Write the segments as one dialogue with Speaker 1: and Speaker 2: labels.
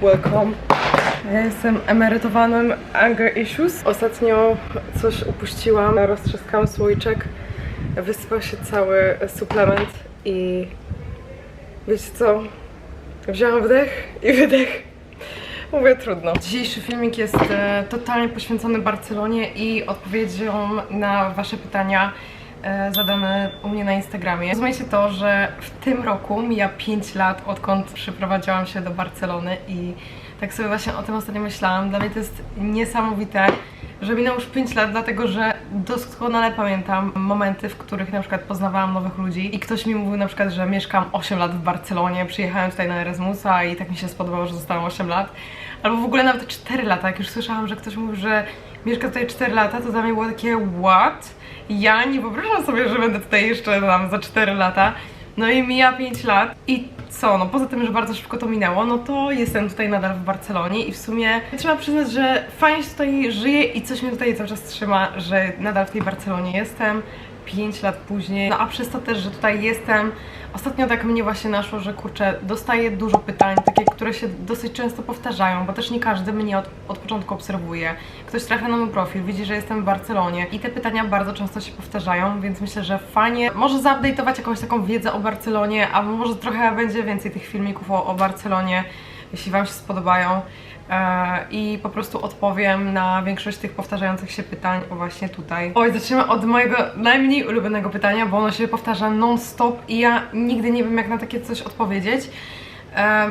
Speaker 1: welcome. Ja jestem emerytowanym anger issues. Ostatnio coś upuściłam, roztrzaskałam słoiczek, wysypał się cały suplement i wiecie co? Wzięłam wdech i wydech. Mówię trudno. Dzisiejszy filmik jest e, totalnie poświęcony Barcelonie i odpowiedziom na Wasze pytania zadane u mnie na Instagramie. Rozumiecie to, że w tym roku mija 5 lat, odkąd przyprowadziłam się do Barcelony i tak sobie właśnie o tym ostatnio myślałam. Dla mnie to jest niesamowite, że minęło już 5 lat, dlatego że doskonale pamiętam momenty, w których na przykład poznawałam nowych ludzi i ktoś mi mówił na przykład, że mieszkam 8 lat w Barcelonie, przyjechałem tutaj na Erasmusa i tak mi się spodobało, że zostałam 8 lat. Albo w ogóle nawet 4 lata, jak już słyszałam, że ktoś mówił, że mieszka tutaj 4 lata, to dla mnie było takie what? Ja nie wyobrażam sobie, że będę tutaj jeszcze tam za 4 lata. No i mija 5 lat i co, no poza tym, że bardzo szybko to minęło, no to jestem tutaj nadal w Barcelonie i w sumie trzeba przyznać, że fajnie się tutaj żyje i coś mnie tutaj cały czas trzyma, że nadal w tej Barcelonie jestem. 5 lat później, no a przez to też, że tutaj jestem, ostatnio tak mnie właśnie naszło, że kurczę, dostaję dużo pytań, takie, które się dosyć często powtarzają, bo też nie każdy mnie od, od początku obserwuje. Ktoś trafia na mój profil, widzi, że jestem w Barcelonie i te pytania bardzo często się powtarzają, więc myślę, że fajnie może zaupdate'ować jakąś taką wiedzę o Barcelonie, albo może trochę będzie więcej tych filmików o, o Barcelonie, jeśli Wam się spodobają. E, i po prostu odpowiem na większość tych powtarzających się pytań właśnie tutaj. Oj, zaczniemy od mojego najmniej ulubionego pytania, bo ono się powtarza non-stop i ja nigdy nie wiem jak na takie coś odpowiedzieć. E,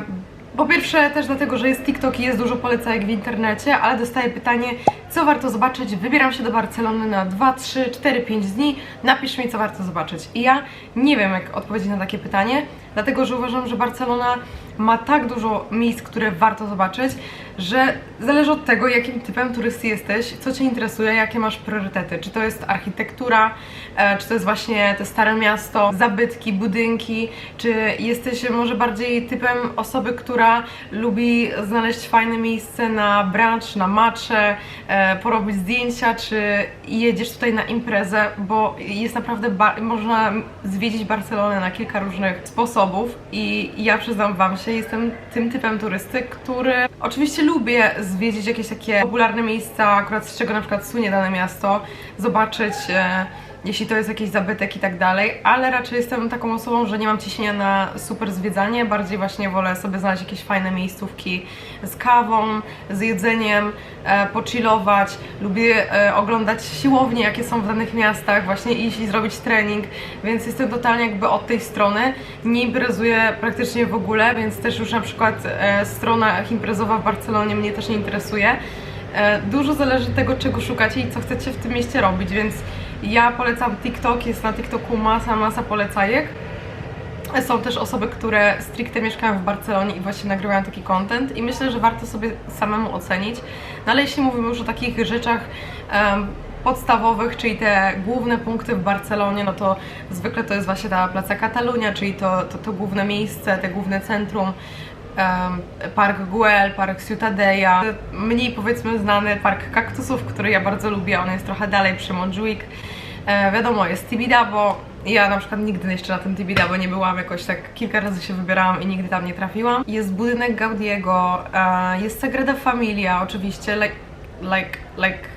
Speaker 1: po pierwsze też dlatego, że jest TikTok i jest dużo polecajek w internecie, ale dostaję pytanie, co warto zobaczyć, wybieram się do Barcelony na 2, 3, 4, 5 dni, napisz mi, co warto zobaczyć. I ja nie wiem, jak odpowiedzieć na takie pytanie, dlatego, że uważam, że Barcelona ma tak dużo miejsc, które warto zobaczyć, że zależy od tego, jakim typem turysty jesteś, co Cię interesuje, jakie masz priorytety. Czy to jest architektura, e, czy to jest właśnie te stare miasto, zabytki, budynki, czy jesteś może bardziej typem osoby, która lubi znaleźć fajne miejsce na brunch, na macze, e, porobić zdjęcia, czy jedziesz tutaj na imprezę, bo jest naprawdę, można zwiedzić Barcelonę na kilka różnych sposobów i ja przyznam Wam się, jestem tym typem turysty, który oczywiście lubię zwiedzić jakieś takie popularne miejsca, akurat z czego na przykład słynie dane miasto, zobaczyć e, jeśli to jest jakiś zabytek i tak dalej, ale raczej jestem taką osobą, że nie mam ciśnienia na super zwiedzanie, bardziej właśnie wolę sobie znaleźć jakieś fajne miejscówki z kawą, z jedzeniem, e, pochillować, lubię e, oglądać siłownie, jakie są w danych miastach, właśnie iść i zrobić trening, więc jestem totalnie jakby od tej strony, nie imprezuję praktycznie w ogóle, więc też już na przykład e, strona imprezowa w Barcelonie mnie też nie interesuje. E, Dużo zależy od tego, czego szukacie i co chcecie w tym mieście robić, więc ja polecam TikTok, jest na TikToku masa, masa polecajek. Są też osoby, które stricte mieszkają w Barcelonie i właśnie nagrywają taki content i myślę, że warto sobie samemu ocenić. No ale jeśli mówimy już o takich rzeczach em, podstawowych, czyli te główne punkty w Barcelonie, no to zwykle to jest właśnie ta Placa Catalunya, czyli to, to, to główne miejsce, te główne centrum. Park Güell, Park Ciutadella, mniej powiedzmy znany Park Kaktusów, który ja bardzo lubię, on jest trochę dalej przy Montjuic. E, wiadomo, jest Tibidabo, ja na przykład nigdy jeszcze na tym Tibidabo nie byłam, jakoś tak kilka razy się wybierałam i nigdy tam nie trafiłam. Jest budynek Gaudiego, e, jest Sagrada Familia oczywiście, like, like, like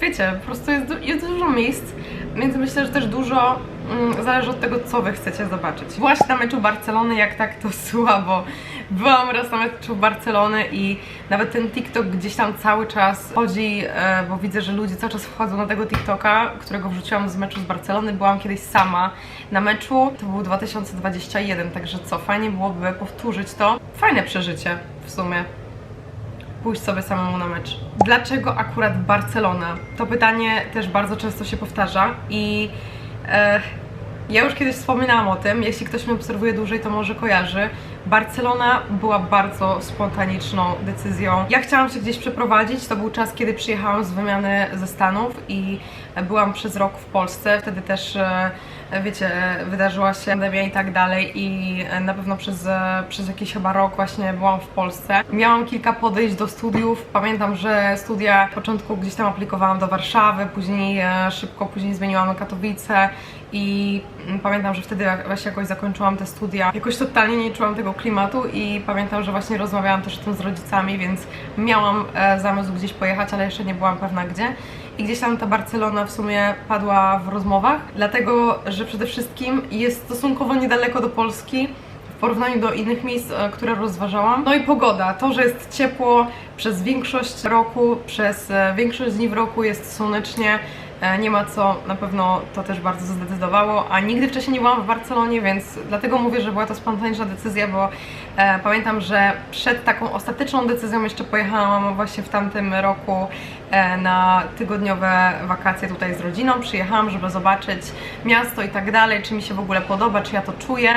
Speaker 1: wiecie, po prostu jest, jest dużo miejsc, więc myślę, że też dużo zależy od tego, co wy chcecie zobaczyć. Właśnie na meczu Barcelony, jak tak to słabo. Byłam raz na meczu Barcelony i nawet ten TikTok gdzieś tam cały czas chodzi, e, bo widzę, że ludzie cały czas wchodzą na tego TikToka, którego wrzuciłam z meczu z Barcelony. Byłam kiedyś sama na meczu, to był 2021, także co, fajnie byłoby powtórzyć to. Fajne przeżycie w sumie pójść sobie samemu na mecz. Dlaczego akurat Barcelona? To pytanie też bardzo często się powtarza i e, ja już kiedyś wspominałam o tym, jeśli ktoś mnie obserwuje dłużej, to może kojarzy. Barcelona była bardzo spontaniczną decyzją. Ja chciałam się gdzieś przeprowadzić, to był czas, kiedy przyjechałam z wymiany ze Stanów i byłam przez rok w Polsce, wtedy też e, wiecie, wydarzyła się pandemia i tak dalej i na pewno przez, e, przez jakiś chyba rok właśnie byłam w Polsce. Miałam kilka podejść do studiów, pamiętam, że studia w początku gdzieś tam aplikowałam do Warszawy, później e, szybko później zmieniłam na Katowice i mm, pamiętam, że wtedy właśnie jakoś zakończyłam te studia, jakoś totalnie nie czułam tego klimatu i pamiętam, że właśnie rozmawiałam też o tym z rodzicami, więc miałam e, zamysł gdzieś pojechać, ale jeszcze nie byłam pewna gdzie. I gdzieś tam ta Barcelona w sumie padła w rozmowach, dlatego, że przede wszystkim jest stosunkowo niedaleko do Polski, w porównaniu do innych miejsc, e, które rozważałam. No i pogoda, to, że jest ciepło przez większość roku, przez e, większość dni w roku jest słonecznie, nie ma co, na pewno to też bardzo zdecydowało, a nigdy wcześniej nie byłam w Barcelonie, więc dlatego mówię, że była to spontaniczna decyzja, bo e, pamiętam, że przed taką ostateczną decyzją jeszcze pojechałam właśnie w tamtym roku e, na tygodniowe wakacje tutaj z rodziną. Przyjechałam, żeby zobaczyć miasto i tak dalej, czy mi się w ogóle podoba, czy ja to czuję.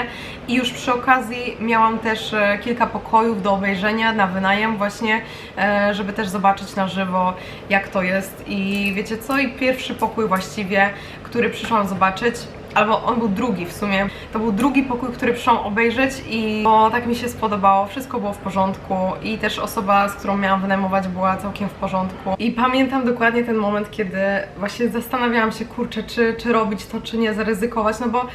Speaker 1: I już przy okazji miałam też e, kilka pokojów do obejrzenia na wynajem właśnie, e, żeby też zobaczyć na żywo, jak to jest. I wiecie co? I pierwszy pokój właściwie, który przyszłam zobaczyć, albo on był drugi w sumie. To był drugi pokój, który przyszłam obejrzeć i bo tak mi się spodobało, wszystko było w porządku i też osoba, z którą miałam wynajmować była całkiem w porządku. I pamiętam dokładnie ten moment, kiedy właśnie zastanawiałam się, kurczę, czy, czy robić to, czy nie, zaryzykować, no bo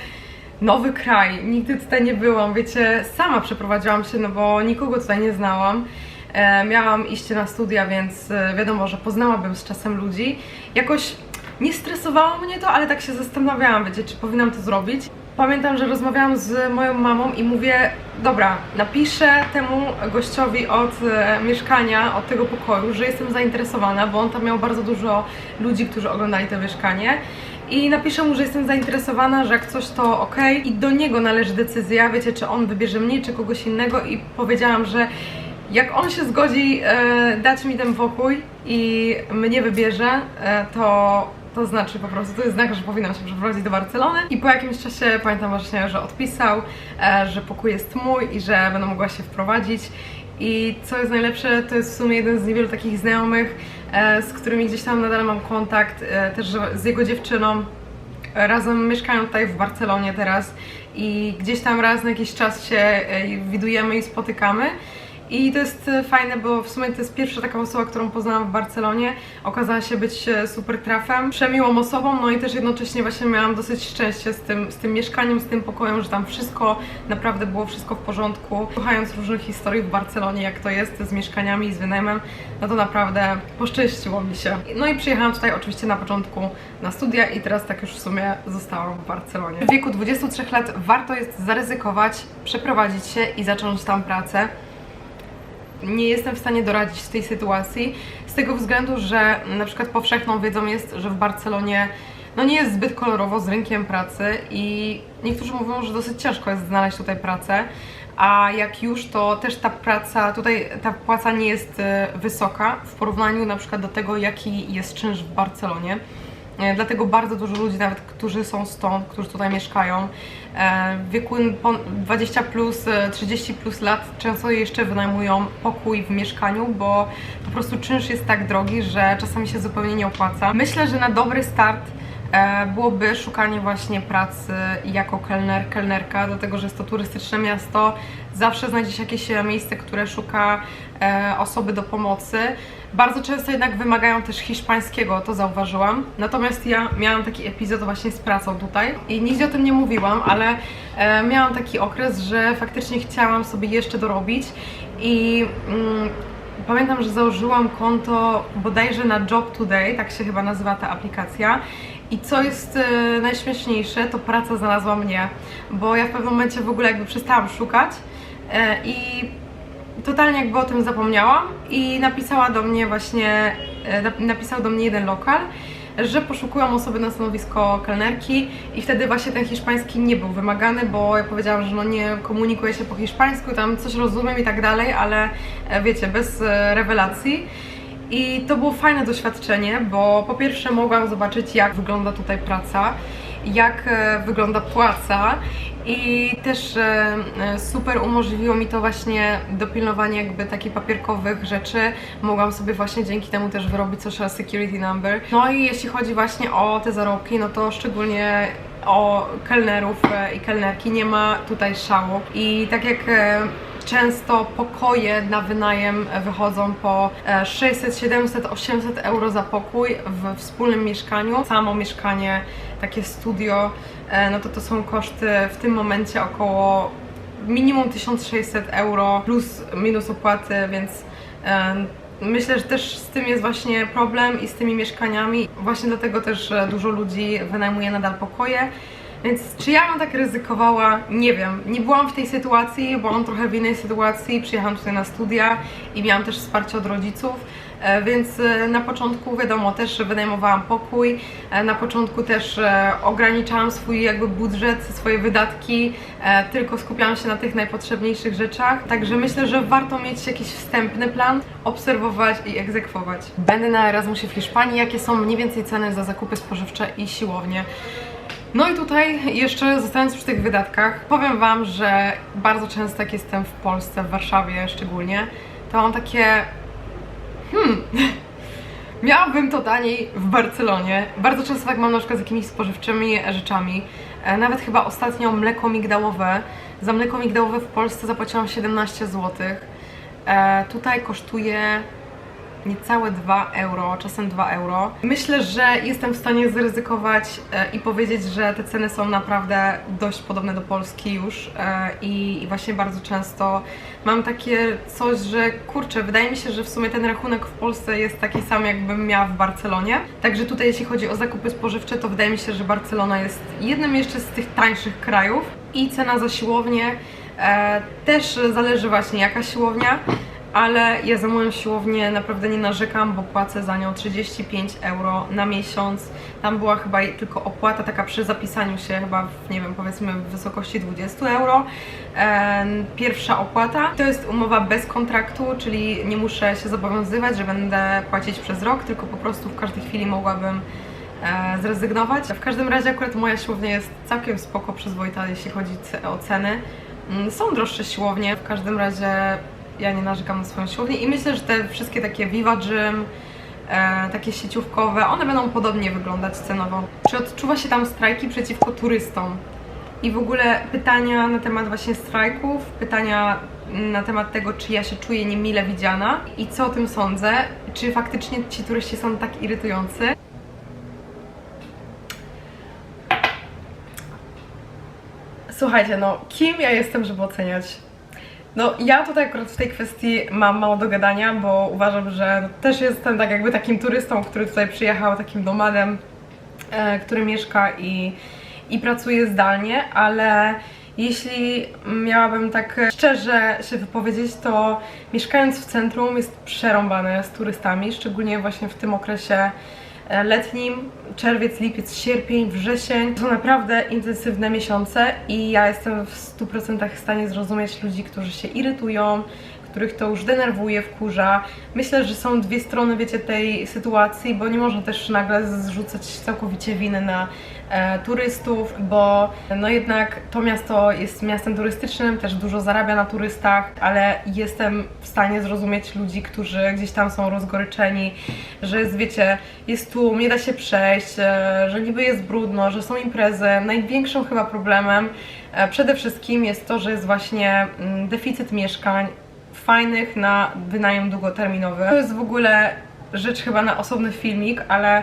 Speaker 1: nowy kraj, nigdy tutaj nie byłam, wiecie, sama przeprowadziłam się, no bo nikogo tutaj nie znałam. E, miałam iść na studia, więc e, wiadomo, że poznałabym z czasem ludzi. Jakoś nie stresowało mnie to, ale tak się zastanawiałam, wiecie, czy powinnam to zrobić. Pamiętam, że rozmawiałam z moją mamą i mówię, dobra, napiszę temu gościowi od e, mieszkania, od tego pokoju, że jestem zainteresowana, bo on tam miał bardzo dużo ludzi, którzy oglądali to mieszkanie. I napiszę mu, że jestem zainteresowana, że jak coś to ok. I do niego należy decyzja, wiecie, czy on wybierze mnie, czy kogoś innego. I powiedziałam, że jak on się zgodzi e, dać mi ten pokój i mnie wybierze, e, to to znaczy po prostu, to jest znak, że powinnam się przeprowadzić do Barcelony. I po jakimś czasie pamiętam właśnie, że odpisał, e, że pokój jest mój i że będę mogła się wprowadzić. I co jest najlepsze, to jest w sumie jeden z niewielu takich znajomych, e, z którymi gdzieś tam nadal mam kontakt, e, też z jego dziewczyną. Razem mieszkają tutaj w Barcelonie teraz i gdzieś tam raz na jakiś czas się widujemy i spotykamy. I to jest e, fajne, bo w sumie to jest pierwsza taka osoba, którą poznałam w Barcelonie. Okazała się być e, super trafem, przemiłą osobą, no i też jednocześnie właśnie miałam dosyć szczęście z tym, z tym mieszkaniem, z tym pokojem, że tam wszystko, naprawdę było wszystko w porządku. Słuchając różnych historii w Barcelonie, jak to jest z mieszkaniami i z wynajmem, no to naprawdę poszczęściło mi się. No i przyjechałam tutaj oczywiście na początku na studia i teraz tak już w sumie zostałam w Barcelonie. W wieku 23 lat warto jest zaryzykować, przeprowadzić się i zacząć tam pracę nie jestem w stanie doradzić w tej sytuacji, z tego względu, że na przykład powszechną wiedzą jest, że w Barcelonie no nie jest zbyt kolorowo z rynkiem pracy i niektórzy mówią, że dosyć ciężko jest znaleźć tutaj pracę, a jak już, to też ta praca, tutaj ta płaca nie jest e, wysoka w porównaniu na przykład do tego, jaki jest czynsz w Barcelonie. E, Dlatego bardzo dużo ludzi, nawet którzy są stąd, którzy tutaj mieszkają, w wieku pon- 20 plus, e, 30 plus lat często jeszcze wynajmują pokój w mieszkaniu, bo po prostu czynsz jest tak drogi, że czasami się zupełnie nie opłaca. Myślę, że na dobry start e, byłoby szukanie właśnie pracy jako kelner, kelnerka, dlatego że jest to turystyczne miasto. Zawsze znajdzie się jakieś e, miejsce, które szuka e, osoby do pomocy. Bardzo często jednak wymagają też hiszpańskiego, to zauważyłam. Natomiast ja miałam taki epizod właśnie z pracą tutaj i nigdzie o tym nie mówiłam, ale e, miałam taki okres, że faktycznie chciałam sobie jeszcze dorobić i mm, Pamiętam, że założyłam konto bodajże na Job Today, tak się chyba nazywa ta aplikacja. I co jest e, najśmieszniejsze, to praca znalazła mnie, bo ja w pewnym momencie w ogóle jakby przestałam szukać e, i totalnie jakby o tym zapomniałam i napisała do mnie właśnie, e, nap- napisał do mnie jeden lokal, że poszukują osoby na stanowisko kelnerki i wtedy właśnie ten hiszpański nie był wymagany, bo ja powiedziałam, że no nie komunikuję się po hiszpańsku, tam coś rozumiem i tak dalej, ale e, wiecie, bez e, rewelacji. I to było fajne doświadczenie, bo po pierwsze mogłam zobaczyć, jak wygląda tutaj praca, jak wygląda płaca i też e, super umożliwiło mi to właśnie dopilnowanie jakby takich papierkowych rzeczy. Mogłam sobie właśnie dzięki temu też wyrobić social security number. No i jeśli chodzi właśnie o te zarobki, no to szczególnie o kelnerów e, i kelnerki nie ma tutaj szału. I tak jak e, często pokoje na wynajem wychodzą po e, 600, 700, 800 euro za pokój w wspólnym mieszkaniu. Samo mieszkanie, takie studio, no to to są koszty w tym momencie około minimum 1600 euro plus minus opłaty, więc e, myślę, że też z tym jest właśnie problem i z tymi mieszkaniami. Właśnie dlatego też e, dużo ludzi wynajmuje nadal pokoje. Więc czy ja bym tak ryzykowała? Nie wiem. Nie byłam w tej sytuacji, byłam trochę w innej sytuacji. Przyjechałam tutaj na studia i miałam też wsparcie od rodziców. E, Więc e, na początku wiadomo też wynajmowałam pokój, E, na początku też ograniczałam swój jakby budżet, swoje wydatki, tylko skupiałam się na tych najpotrzebniejszych rzeczach. Także myślę, że warto mieć jakiś wstępny plan, obserwować i egzekwować. Będę na Erasmusie w Hiszpanii, jakie są mniej więcej ceny za zakupy spożywcze i siłownie. No i tutaj jeszcze zostając przy tych wydatkach, powiem Wam, że bardzo często jak jestem w Polsce, w Warszawie szczególnie, to mam takie hmm, miałabym to taniej w Barcelonie. Bardzo często tak mam na przykład z jakimiś spożywczymi rzeczami. E, Nawet chyba ostatnio mleko migdałowe. Za mleko migdałowe w Polsce zapłaciłam 17 zł. E, Tutaj kosztuje niecałe 2 euro, czasem 2 euro. Myślę, że jestem w stanie zaryzykować e, i powiedzieć, że te ceny są naprawdę dość podobne do Polski już e, i właśnie bardzo często mam takie coś, że kurczę, wydaje mi się, że w sumie ten rachunek w Polsce jest taki sam, jakbym miała w Barcelonie. Także tutaj jeśli chodzi o zakupy spożywcze, to wydaje mi się, że Barcelona jest jednym jeszcze z tych tańszych krajów i cena za siłownię e, też zależy właśnie jaka siłownia ale ja za moją siłownię naprawdę nie narzekam, bo płacę za nią 35 euro na miesiąc. Tam była chyba tylko opłata taka przy zapisaniu się, chyba w, nie wiem, powiedzmy w wysokości 20 euro. Pierwsza opłata to jest umowa bez kontraktu, czyli nie muszę się zobowiązywać, że będę płacić przez rok, tylko po prostu w każdej chwili mogłabym e, zrezygnować. W każdym razie akurat moja siłownia jest całkiem spoko, przyzwoita, jeśli chodzi o ceny. Mm, Są droższe siłownie, w każdym razie ja nie narzekam na swoją siłownię i myślę, że te wszystkie takie Viva Gym, e, takie sieciówkowe, one będą podobnie wyglądać cenowo. Czy odczuwa się tam strajki przeciwko turystom? I w ogóle pytania na temat właśnie strajków, pytania na temat tego, czy ja się czuję niemile widziana i co o tym sądzę, czy faktycznie ci turyści są tak irytujący. Słuchajcie, no kim ja jestem, żeby oceniać? No ja tutaj akurat w tej kwestii mam mało do gadania, bo uważam, że też jestem tak jakby takim turystą, który tutaj przyjechał, takim nomadem, e, który mieszka i, i pracuje zdalnie, ale jeśli miałabym tak szczerze się wypowiedzieć, to mieszkając w centrum jest przerąbane z turystami, szczególnie właśnie w tym okresie letnim, czerwiec, lipiec, sierpień, wrzesień. To naprawdę intensywne miesiące i ja jestem w 100% w stanie zrozumieć ludzi, którzy się irytują, których to już denerwuje, wkurza. Myślę, że są dwie strony, wiecie, tej sytuacji, bo nie można też nagle zrzucać całkowicie winy na e, turystów, bo no jednak to miasto jest miastem turystycznym, też dużo zarabia na turystach, ale jestem w stanie zrozumieć ludzi, którzy gdzieś tam są rozgoryczeni, że jest, wiecie, jest tłum, nie da się przejść, e, że niby jest brudno, że są imprezy. Największym chyba problemem e, przede wszystkim jest to, że jest właśnie mm, deficyt mieszkań fajnych na wynajem długoterminowy. To jest w ogóle rzecz chyba na osobny filmik, ale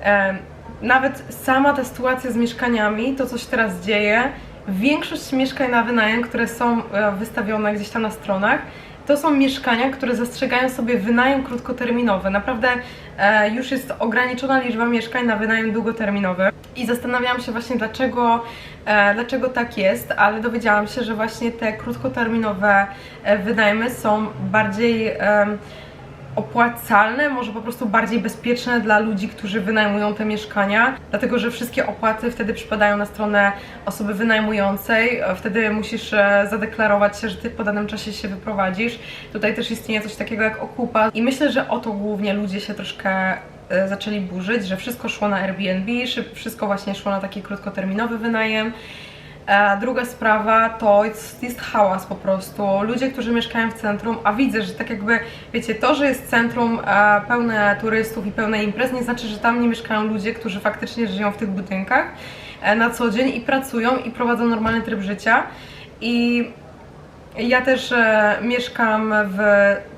Speaker 1: em, nawet sama ta sytuacja z mieszkaniami, to co się teraz dzieje, większość mieszkań na wynajem, które są e, wystawione gdzieś tam na stronach, to są mieszkania, które zastrzegają sobie wynajem krótkoterminowy. Naprawdę e, już jest ograniczona liczba mieszkań na wynajem długoterminowy. I zastanawiałam się właśnie dlaczego, e, dlaczego tak jest, ale dowiedziałam się, że właśnie te krótkoterminowe e, wynajmy są bardziej opłacalne, może po prostu bardziej bezpieczne dla ludzi, którzy wynajmują te mieszkania, dlatego że wszystkie opłaty wtedy przypadają na stronę osoby wynajmującej, e, wtedy musisz e, zadeklarować się, że ty po danym czasie się wyprowadzisz. Tutaj też istnieje coś takiego jak okupa i myślę, że o to głównie ludzie się troszkę e, zaczęli burzyć, że wszystko szło na Airbnb, wszystko właśnie szło na taki krótkoterminowy wynajem. E, druga sprawa to jest, jest hałas po prostu. Ludzie, którzy mieszkają w centrum, a widzę, że tak jakby, wiecie, to, że jest centrum e, pełne turystów i pełne imprez, nie znaczy, że tam nie mieszkają ludzie, którzy faktycznie żyją w tych budynkach e, na co dzień i pracują i prowadzą normalny tryb życia. I Ja też e, mieszkam w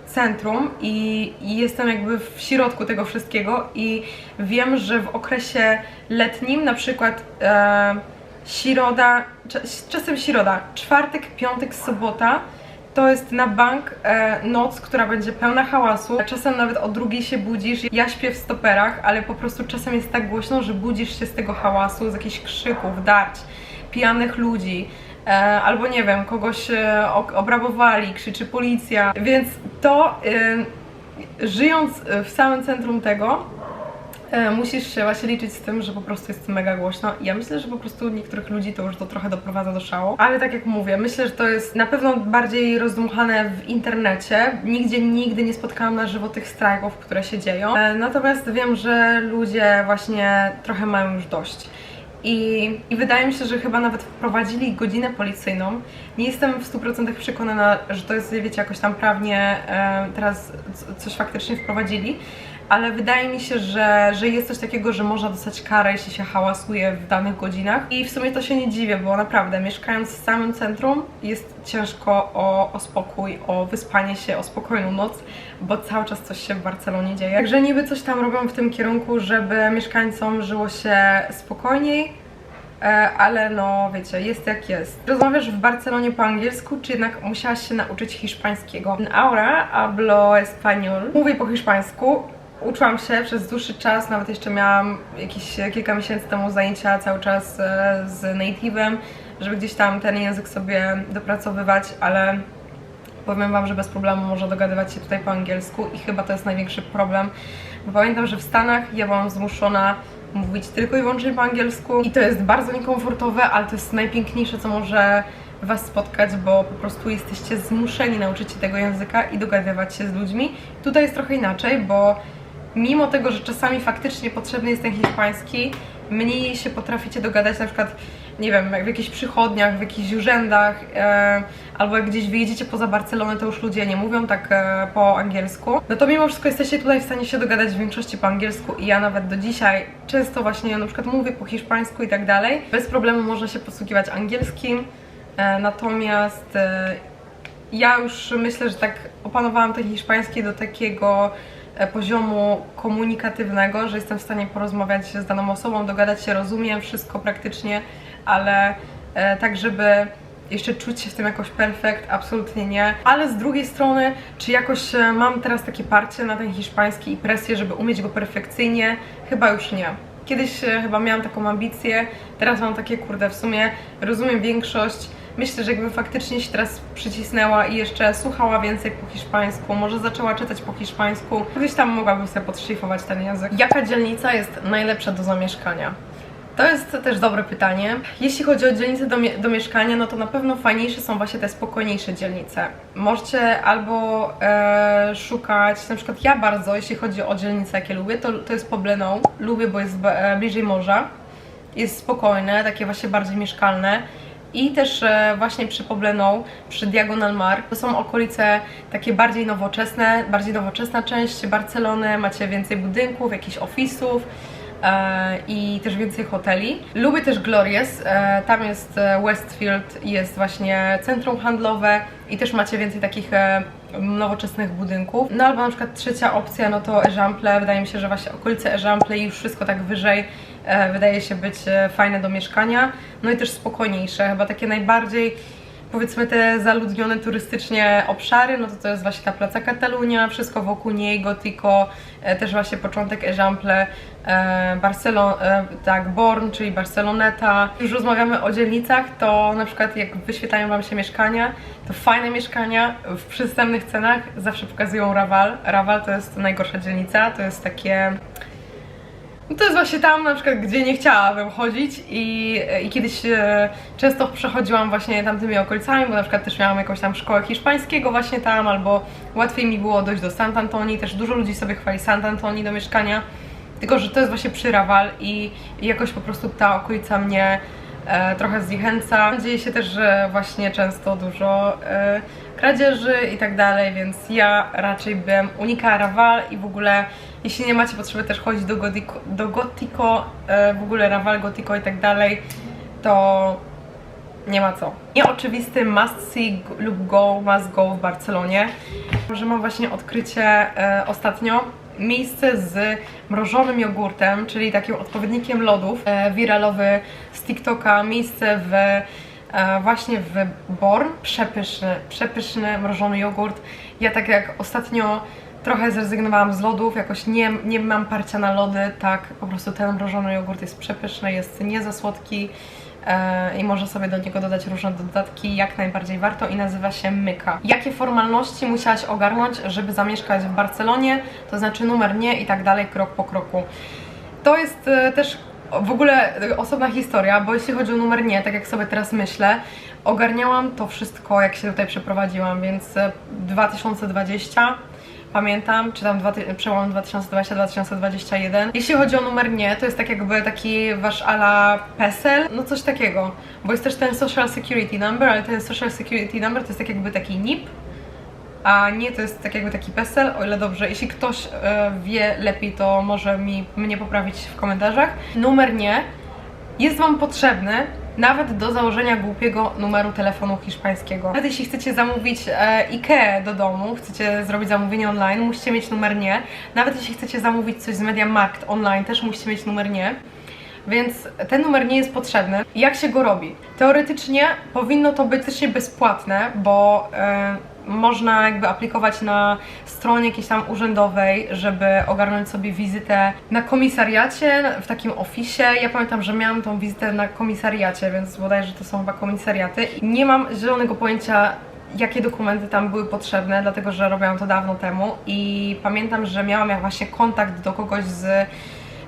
Speaker 1: centrum i, jestem jakby w środku tego wszystkiego i wiem, że w okresie letnim na przykład e, środa, cza- czasem środa, czwartek, piątek, sobota to jest na bank e, noc, która będzie pełna hałasu. Czasem nawet o drugiej się budzisz. Ja śpię w stoperach, ale po prostu czasem jest tak głośno, że budzisz się z tego hałasu, z jakichś krzyków, darć, pijanych ludzi. E, albo nie wiem, kogoś e, obrabowali, krzyczy policja. Więc to e, żyjąc w samym centrum tego, musisz się właśnie liczyć z tym, że po prostu jest mega głośno. Ja myślę, że po prostu niektórych ludzi to już to trochę doprowadza do szału. Ale tak jak mówię, myślę, że to jest na pewno bardziej rozdmuchane w internecie. Nigdzie nigdy nie spotkałam na żywo tych strajków, które się dzieją. Natomiast wiem, że ludzie właśnie trochę mają już dość. I, I wydaje mi się, że chyba nawet wprowadzili godzinę policyjną. Nie jestem w 100% przekonana, że to jest, wiecie, jakoś tam prawnie e, teraz coś faktycznie wprowadzili, ale wydaje mi się, że, że jest coś takiego, że można dostać karę, jeśli się hałasuje w danych godzinach. I w sumie to się nie dziwię, bo naprawdę mieszkając w samym centrum jest ciężko o, o spokój, o wyspanie się, o spokojną noc, bo cały czas coś się w Barcelonie dzieje. Także niby coś tam robią w tym kierunku, żeby mieszkańcom żyło się spokojniej, E, ale no wiecie, jest jak jest. Rozmawiasz w Barcelonie po angielsku, czy jednak musiałaś się nauczyć hiszpańskiego? Aura hablo español. Mówię po hiszpańsku. Uczyłam się przez dłuższy czas, nawet jeszcze miałam jakieś kilka miesięcy temu zajęcia cały czas e, z native'em, żeby gdzieś tam ten język sobie dopracowywać, ale powiem Wam, że bez problemu można dogadywać się tutaj po angielsku i chyba to jest największy problem, bo pamiętam, że w Stanach ja byłam zmuszona mówić tylko i wyłącznie po angielsku i to jest bardzo niekomfortowe, ale to jest najpiękniejsze, co może Was spotkać, bo po prostu jesteście zmuszeni nauczyć się tego języka i dogadywać się z ludźmi. Tutaj jest trochę inaczej, bo mimo tego, że czasami faktycznie potrzebny jest ten hiszpański, mniej się potraficie dogadać na przykład, nie wiem, jak w jakichś przychodniach, w jakichś urzędach, e, albo jak gdzieś wyjedziecie poza Barcelonę, to już ludzie nie mówią tak e, po angielsku. No to mimo wszystko jesteście tutaj w stanie się dogadać w większości po angielsku i ja nawet do dzisiaj często właśnie na przykład mówię po hiszpańsku i tak dalej. Bez problemu można się posługiwać angielskim, e, natomiast e, ja już myślę, że tak opanowałam ten hiszpański do takiego poziomu komunikatywnego, że jestem w stanie porozmawiać z daną osobą, dogadać się, rozumiem wszystko praktycznie, ale e, tak, żeby jeszcze czuć się w tym jakoś perfekt, absolutnie nie. Ale z drugiej strony, czy jakoś e, mam teraz takie parcie na ten hiszpański i presję, żeby umieć go perfekcyjnie? Chyba już nie. Kiedyś e, chyba miałam taką ambicję, teraz mam takie, kurde, w sumie rozumiem większość. Myślę, że jakbym faktycznie się teraz przycisnęła i jeszcze słuchała więcej po hiszpańsku, może zaczęła czytać po hiszpańsku, gdzieś tam mogłabym sobie podszlifować ten język. Jaka dzielnica jest najlepsza do zamieszkania? To jest też dobre pytanie. Jeśli chodzi o dzielnice do, do mieszkania, no to na pewno fajniejsze są właśnie te spokojniejsze dzielnice. Możecie albo e, szukać, na przykład ja bardzo, jeśli chodzi o dzielnice, jakie lubię, to, to jest Pobleną. Lubię, bo jest e, bliżej morza. Jest spokojne, takie właśnie bardziej mieszkalne. I też e, właśnie przy Pobleną, przy Diagonal Mar, to są okolice takie bardziej nowoczesne, bardziej nowoczesna część Barcelony, macie więcej budynków, jakichś ofisów, e, i też więcej hoteli. Lubię też Glorious, e, tam jest Westfield, jest właśnie centrum handlowe i też macie więcej takich nowoczesnych budynków. No albo na przykład trzecia opcja, no to Ejample, wydaje mi się, że właśnie okolice Ejample i już wszystko tak wyżej wydaje się być e, fajne do mieszkania, no i też spokojniejsze, chyba takie najbardziej powiedzmy te zaludnione turystycznie obszary, no to to jest właśnie ta Placa Catalunia, wszystko wokół niej, Gotico, e, też właśnie początek Ejample, e, Barcelon, e, tak, Born, czyli Barceloneta. Już rozmawiamy o dzielnicach, to na przykład jak wyświetlają Wam się mieszkania, to fajne mieszkania w przystępnych cenach zawsze pokazują Raval. Raval to jest najgorsza dzielnica, to jest takie no to jest właśnie tam na przykład, gdzie nie chciałabym chodzić i, i kiedyś e, często przechodziłam właśnie tamtymi okolicami, bo na przykład też miałam jakąś tam szkołę hiszpańskiego właśnie tam, albo łatwiej mi było dojść do Sant Antoni, też dużo ludzi sobie chwali Sant Antoni do mieszkania, tylko że to jest właśnie przy Raval i, i jakoś po prostu ta okolica mnie e, trochę zniechęca. Dzieje się też, że właśnie często dużo e, kradzieży i tak dalej, więc ja raczej bym unikała Raval i w ogóle jeśli nie macie potrzeby też chodzić do Gotico, do Gotico e, w ogóle Raval, Gotico i tak dalej, to nie ma co. Nieoczywisty must see lub go, must go w Barcelonie, że mam właśnie odkrycie e, ostatnio. Miejsce z mrożonym jogurtem, czyli takim odpowiednikiem lodów, e, wiralowy z TikToka, miejsce w właśnie w Born, przepyszny, przepyszny mrożony jogurt. Ja tak jak ostatnio trochę zrezygnowałam z lodów, jakoś nie, nie mam parcia na lody, tak po prostu ten mrożony jogurt jest przepyszny, jest nie za słodki e, i można sobie do niego dodać różne dodatki, jak najbardziej warto i nazywa się Myka. Jakie formalności musiałaś ogarnąć, żeby zamieszkać w Barcelonie, to znaczy numer nie i tak dalej, krok po kroku. To jest e, też w ogóle e, osobna historia, bo jeśli chodzi o numer nie, tak jak sobie teraz myślę, ogarniałam to wszystko, jak się tutaj przeprowadziłam, więc e, 2020 pamiętam, czy tam przełom 2020-2021. Jeśli chodzi o numer nie, to jest tak jakby taki wasz ala PESEL, no coś takiego, bo jest też ten Social Security Number, ale ten Social Security Number to jest tak jakby taki NIP, a nie to jest tak jakby taki PESEL, o ile dobrze. Jeśli ktoś e, wie lepiej, to może mi mnie poprawić w komentarzach. Numer nie jest Wam potrzebny nawet do założenia głupiego numeru telefonu hiszpańskiego. Nawet jeśli chcecie zamówić e, IKEA do domu, chcecie zrobić zamówienie online, musicie mieć numer nie. Nawet jeśli chcecie zamówić coś z MediaMarkt online, też musicie mieć numer nie. Więc ten numer nie jest potrzebny. Jak się go robi? Teoretycznie powinno to być też bezpłatne, bo e, można jakby aplikować na stronie jakiejś tam urzędowej, żeby ogarnąć sobie wizytę na komisariacie, w takim ofisie. Ja pamiętam, że miałam tą wizytę na komisariacie, więc bodajże to są chyba komisariaty. Nie mam zielonego pojęcia, jakie dokumenty tam były potrzebne, dlatego że robiłam to dawno temu i pamiętam, że miałam jak właśnie kontakt do kogoś z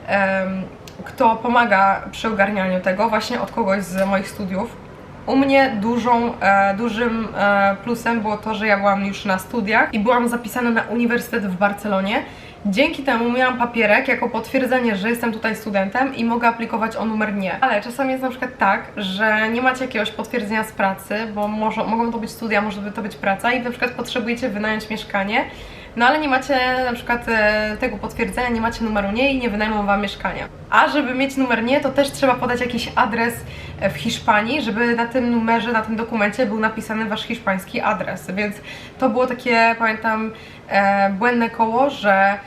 Speaker 1: em, kto pomaga przy ogarnianiu tego, właśnie od kogoś z moich studiów. U mnie dużą, e, dużym e, plusem było to, że ja byłam już na studiach i byłam zapisana na uniwersytet w Barcelonie. Dzięki temu miałam papierek jako potwierdzenie, że jestem tutaj studentem i mogę aplikować o numer nie. Ale czasami jest na przykład tak, że nie macie jakiegoś potwierdzenia z pracy, bo może, mogą to być studia, może to być praca i na przykład potrzebujecie wynająć mieszkanie, no ale nie macie na przykład e, tego potwierdzenia, nie macie numeru nie i nie wynajmą wam mieszkania. A żeby mieć numer nie, to też trzeba podać jakiś adres e, w Hiszpanii, żeby na tym numerze, na tym dokumencie był napisany wasz hiszpański adres. Więc to było takie, pamiętam, e, błędne koło, że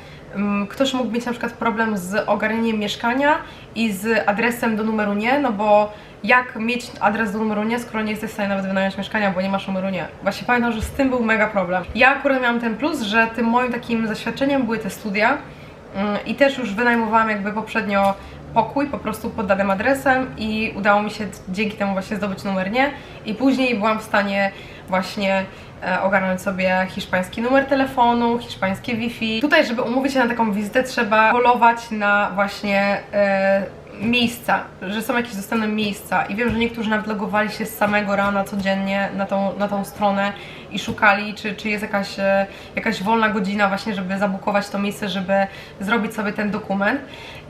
Speaker 1: ktoś mógł mieć na przykład problem z ogarnieniem mieszkania i z adresem do numeru nie, no bo jak mieć adres do numeru nie, skoro nie jesteś w stanie nawet wynająć mieszkania, bo nie masz numeru nie. Właśnie pamiętam, że z tym był mega problem. Ja akurat miałam ten plus, że tym moim takim zaświadczeniem były te studia mm, i też już wynajmowałam jakby poprzednio pokój po prostu pod danym adresem i udało mi się dzięki temu właśnie zdobyć numer nie i później byłam w stanie właśnie e, ogarnąć sobie hiszpański numer telefonu, hiszpańskie Wi-Fi. Tutaj, żeby umówić się na taką wizytę, trzeba polować na właśnie e, miejsca, że są jakieś dostępne miejsca i wiem, że niektórzy nawet logowali się z samego rana codziennie na tą, na tą stronę i szukali, czy, czy jest jakaś, e, jakaś wolna godzina właśnie, żeby zabukować to miejsce, żeby zrobić sobie ten dokument.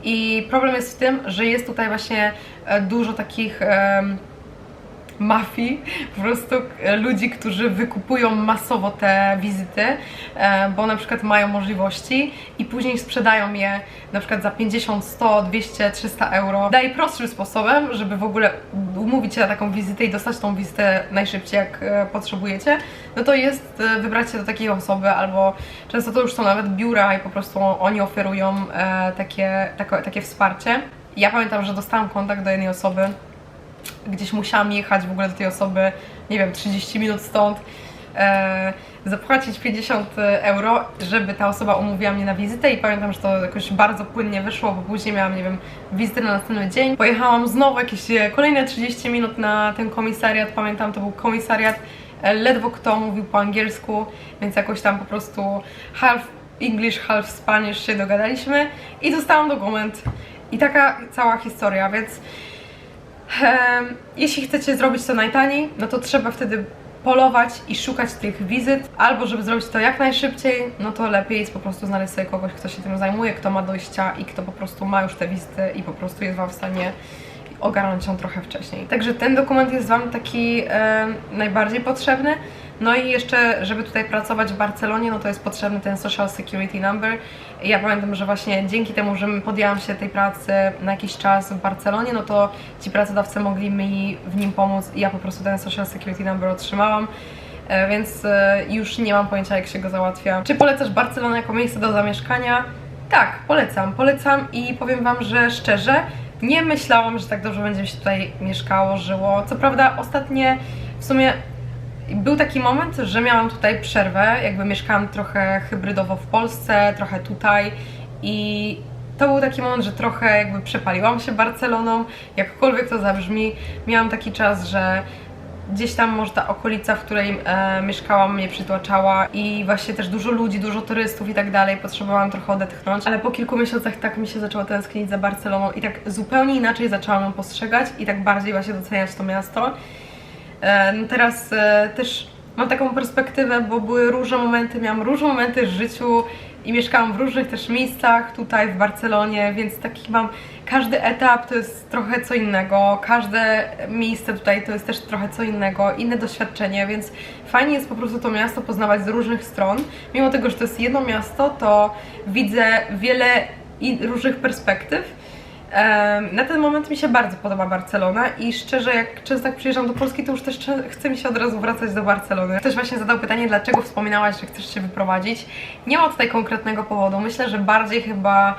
Speaker 1: I problem jest w tym, że jest tutaj właśnie dużo takich mafii, po prostu e, ludzi, którzy wykupują masowo te wizyty, e, bo na przykład mają możliwości i później sprzedają je na przykład za 50, 100, 200, 300 euro. Najprostszym sposobem, żeby w ogóle umówić się na taką wizytę i dostać tą wizytę najszybciej jak e, potrzebujecie, no to jest wybrać się do takiej osoby albo często to już są nawet biura i po prostu oni oferują takie, takie, takie wsparcie. Ja pamiętam, że dostałam kontakt do jednej osoby, gdzieś musiałam jechać w ogóle do tej osoby, nie wiem, 30 minut stąd, e, zapłacić 50 euro, żeby ta osoba umówiła mnie na wizytę i pamiętam, że to jakoś bardzo płynnie wyszło, bo później miałam, nie wiem, wizytę na następny dzień. Pojechałam znowu jakieś e, kolejne 30 minut na ten komisariat, pamiętam, to był komisariat, e, ledwo kto mówił po angielsku, więc jakoś tam po prostu half English, half Spanish się dogadaliśmy i dostałam dokument. I taka cała historia, więc Jeśli chcecie zrobić to najtaniej, no to trzeba wtedy polować i szukać tych wizyt, albo żeby zrobić to jak najszybciej, no to lepiej jest po prostu znaleźć sobie kogoś, kto się tym zajmuje, kto ma dojścia i kto po prostu ma już te wizyty i po prostu jest Wam w stanie ogarnąć ją trochę wcześniej. Także ten dokument jest Wam taki em, najbardziej potrzebny. No i jeszcze, żeby tutaj pracować w Barcelonie, no to jest potrzebny ten Social Security Number. Ja pamiętam, że właśnie dzięki temu, że podjęłam się tej pracy na jakiś czas w Barcelonie, no to ci pracodawcy mogli mi w nim pomóc i ja po prostu ten Social Security Number otrzymałam. E, Więc e, już nie mam pojęcia, jak się go załatwia. Czy polecasz Barcelonę jako miejsce do zamieszkania? Tak, polecam, polecam i powiem Wam, że szczerze, nie myślałam, że tak dobrze będzie mi się tutaj mieszkało, żyło. Co prawda, ostatnie w sumie był taki moment, że miałam tutaj przerwę, jakby mieszkałam trochę hybrydowo w Polsce, trochę tutaj i to był taki moment, że trochę jakby przepaliłam się Barceloną, jakkolwiek to zabrzmi. Miałam taki czas, że gdzieś tam może ta okolica, w której e, mieszkałam, mnie przytłaczała i właśnie też dużo ludzi, dużo turystów i tak dalej, potrzebowałam trochę odetchnąć, ale po kilku miesiącach tak mi się zaczęło tęsknić za Barceloną i tak zupełnie inaczej zaczęłam ją postrzegać i tak bardziej właśnie doceniać to miasto. E, no teraz e, też mam taką perspektywę, bo były różne momenty, miałam różne momenty w życiu i mieszkałam w różnych też miejscach tutaj w Barcelonie, więc taki mam każdy etap to jest trochę co innego, każde miejsce tutaj to jest też trochę co innego, inne doświadczenie, więc fajnie jest po prostu to miasto poznawać z różnych stron. Mimo tego, że to jest jedno miasto, to widzę wiele różnych perspektyw. Na ten moment mi się bardzo podoba Barcelona i szczerze, jak często jak przyjeżdżam do Polski, to już też chce mi się od razu wracać do Barcelony. Ktoś właśnie zadał pytanie, dlaczego wspominałaś, że chcesz się wyprowadzić. Nie ma tutaj konkretnego powodu. Myślę, że bardziej chyba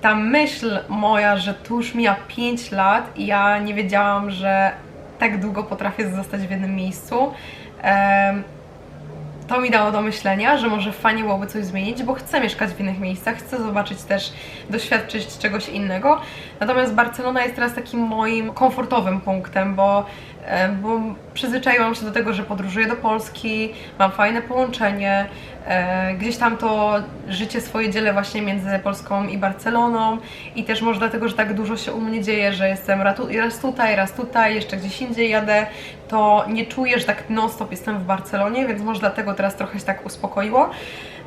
Speaker 1: ta myśl moja, że tu już mija 5 lat i ja nie wiedziałam, że tak długo potrafię zostać w jednym miejscu. To mi dało do myślenia, że może fajnie byłoby coś zmienić, bo chcę mieszkać w innych miejscach, chcę zobaczyć też, doświadczyć czegoś innego. Natomiast Barcelona jest teraz takim moim komfortowym punktem, bo, bo przyzwyczaiłam się do tego, że podróżuję do Polski, mam fajne połączenie, e, gdzieś tam to życie swoje dzielę właśnie między Polską i Barceloną i też może dlatego, że tak dużo się u mnie dzieje, że jestem raz tutaj, raz tutaj, jeszcze gdzieś indziej jadę, to nie czuję, że tak non-stop jestem w Barcelonie, więc może dlatego teraz trochę się tak uspokoiło.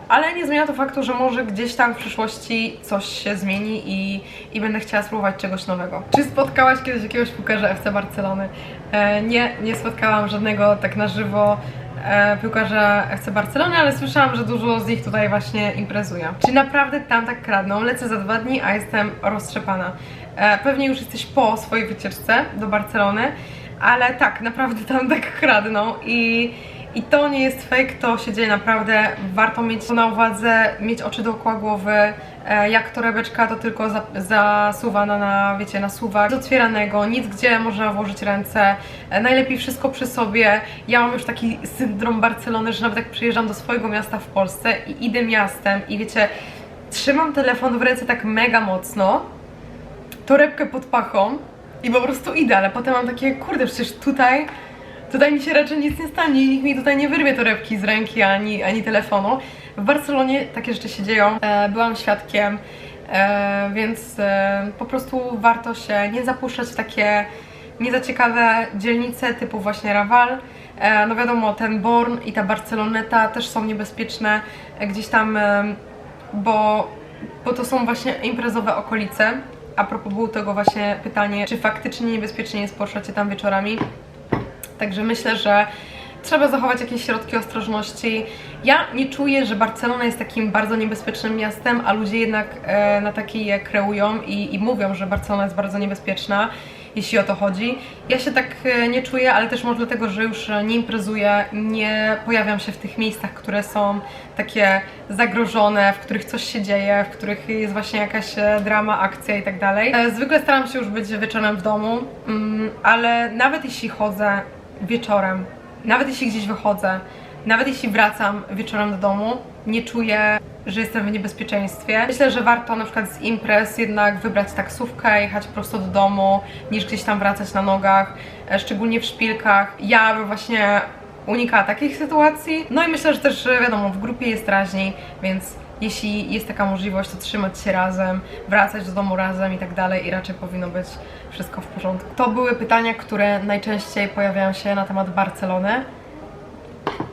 Speaker 1: Ale nie zmienia to faktu, że może gdzieś tam w przyszłości coś się zmieni i, i będę chciała spróbować czegoś nowego. Czy spotkałaś kiedyś jakiegoś piłkarza FC Barcelony? E, nie, nie spotkałam żadnego tak na żywo e, piłkarza FC Barcelony, ale słyszałam, że dużo z nich tutaj właśnie imprezuje. Czy naprawdę tam tak kradną? Lecę za dwa dni, a jestem roztrzepana. E, pewnie już jesteś po swojej wycieczce do Barcelony, ale tak, naprawdę tam tak kradną i, i to nie jest fake, to się dzieje naprawdę. Warto mieć to na uwadze, mieć oczy dookoła głowy. E, jak torebeczka to tylko za, zasuwana na, wiecie, na suwak, otwieranego, nic gdzie można włożyć ręce. E, najlepiej wszystko przy sobie. Ja mam już taki syndrom Barcelony, że nawet jak przyjeżdżam do swojego miasta w Polsce i idę miastem i wiecie, trzymam telefon w ręce tak mega mocno, torebkę pod pachą i po prostu idę, ale potem mam takie, kurde, przecież tutaj, tutaj mi się raczej nic nie stanie, nikt mi tutaj nie wyrwie torebki z ręki ani, ani telefonu. W Barcelonie takie rzeczy się dzieją, e, byłam świadkiem, e, więc e, po prostu warto się nie zapuszczać w takie nie za ciekawe dzielnice typu właśnie Raval. E, no wiadomo, ten Born i ta Barceloneta też są niebezpieczne gdzieś tam, e, bo, bo to są właśnie imprezowe okolice. A propos było tego właśnie pytanie, czy faktycznie niebezpiecznie jest poruszać się tam wieczorami. Także myślę, że trzeba zachować jakieś środki ostrożności. Ja nie czuję, że Barcelona jest takim bardzo niebezpiecznym miastem, a ludzie jednak e, na takie je kreują i, i mówią, że Barcelona jest bardzo niebezpieczna, jeśli o to chodzi. Ja się tak e, nie czuję, ale też może dlatego, że już nie imprezuję, nie pojawiam się w tych miejscach, które są takie zagrożone, w których coś się dzieje, w których jest właśnie jakaś e, drama, akcja i tak dalej. E, Zwykle staram się już być wieczorem w domu, mm, ale nawet jeśli chodzę wieczorem, nawet jeśli gdzieś wychodzę, nawet jeśli wracam wieczorem do domu, nie czuję, że jestem w niebezpieczeństwie. Myślę, że warto na przykład z imprez jednak wybrać taksówkę, jechać prosto do domu, niż gdzieś tam wracać na nogach, e, szczególnie w szpilkach. Ja bym właśnie unikała takich sytuacji. No i myślę, że też wiadomo, w grupie jest raźniej, więc jeśli jest taka możliwość, to trzymać się razem, wracać do domu razem i tak dalej i raczej powinno być wszystko w porządku. To były pytania, które najczęściej pojawiają się na temat Barcelony.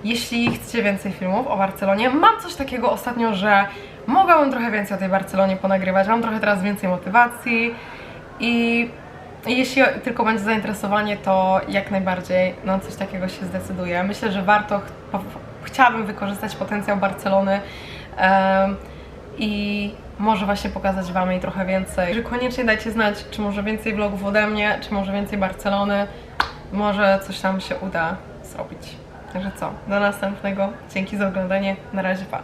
Speaker 1: Jeśli chcecie więcej filmów o Barcelonie, mam coś takiego ostatnio, że mogłabym trochę więcej o tej Barcelonie ponagrywać. Mam trochę teraz więcej motywacji i jeśli tylko będzie zainteresowanie, to jak najbardziej na coś takiego się zdecyduję. Myślę, że warto, ch- chciałabym wykorzystać potencjał Barcelony i może właśnie pokazać Wam jej trochę więcej. Że koniecznie dajcie znać, czy może więcej vlogów ode mnie, czy może więcej Barcelony. Może coś tam się uda zrobić. Także co, do następnego. Dzięki za oglądanie. Na razie, pa.